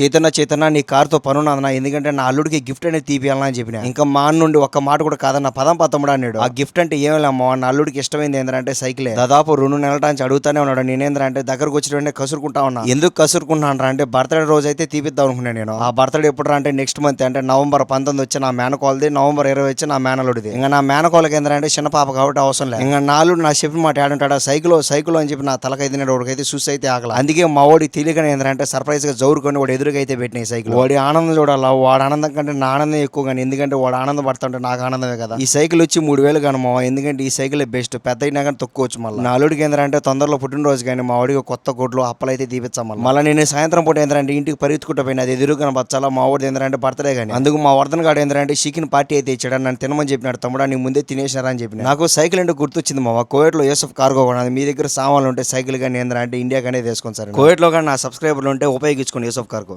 చైతన్య చైతన్య నీ కారుతో పనున్నదన్నా ఎందుకంటే నా అల్లుడికి గిఫ్ట్ అనేది తీపియాలని అని చెప్పిన. ఇంకా మా అన్న నుండి ఒక్క మాట కూడా కాదన్న పదం పదముడు అన్నాడు. ఆ గిఫ్ట్ అంటే ఏం లేమ్మా నా అల్లుడికి ఇష్టమైంది ఏంటంటే సైకిలే. దాదాపు రెండు నెలల నుంచి అడుగుతానే ఉన్నాడు నేనేంద్రంటే దగ్గరకు వచ్చిన వెంటనే కసురుకుంటా ఉన్నా. ఎందుకు కసురుకుంటున్నాను అంటే బర్త్డే రోజు అయితే తీపిద్దాం అనుకున్నాను నేను. ఆ బర్త్డే ఎప్పుడు అంటే నెక్స్ట్ మంత్ అంటే నవంబర్ పంతొమ్మిది వచ్చి నా మేనకోలది నవంబర్ ఇరవై వచ్చి నా మేనలుడిది ఇంకా నా మేనకోలకి ఏంటంటే చిన్న పాప కాబట్టి అవసరం లేదు. ఇంకా నాలుగు నా చెప్పిన మాట ఏడంటాడా సైకిల్ సైకిల్ అని చెప్పి నా తలకైతే నేను వాడికైతే చూసి అయితే ఆగల. అందుకే మా ఓడి తెలియకనే ఏంటంటే సర్ప్రైజ్గా జౌరుకొని వాడు ఎదురుగా అయితే పెట్టిన సైకిల్ వాడి ఆనందం చూడాలా వాడు ఆనందం కంటే నా ఆనందం ఎక్కువ కానీ ఎందుకంటే వాడు ఆనందం పడుతుంటే నాకు ఆనందమే కదా. ఈ సైకిల్ వచ్చి మూడు వేలు కానీ మా ఎందుకంటే ఈ సైకిల్ బెస్ట్ పెద్ద అయినా కానీ తక్కువ వచ్చు మళ్ళీ. నా అల్లుడికి ఏంటంటే తొందరలో పుట్టినరోజు కానీ మా వాడికి కొత్త గుడ్లు అప్పలు అయితే మళ్ళీ. మళ్ళీ నేను సాయంత్రం పూట ఏంటంటే ఇంటికి పరిగెత్తుకుంటూ పోయినా అది ఎదురు కనపచ్చాలా మా వాడు ఏంటంటే బర్త్డే కానీ. అందుకు మా వర్ధన్ గాడు ఏంటంటే చికెన్ పార్టీ అయితే ఇచ్చాడు నన్ను తినమని చెప్పినాడు తమ్ముడా నీ ముందే తినేసినారా అని చెప్పిన. నాకు సైకిల్ అంటే గుర్తొచ్చింది మా కోవిడ్లో యూసఫ్ కార్గో కొన్నది మీ దగ్గర సామాన్లు ఉంటే సైకిల్ కానీ ఏంటంటే ఇండియా కానీ తీసుకోండి సార్ కోవిడ్లో కానీ నా సబ్స్క్రైబర్లు ఉంటే ఉపయోగించుకోండి యూసఫ్ కార్గో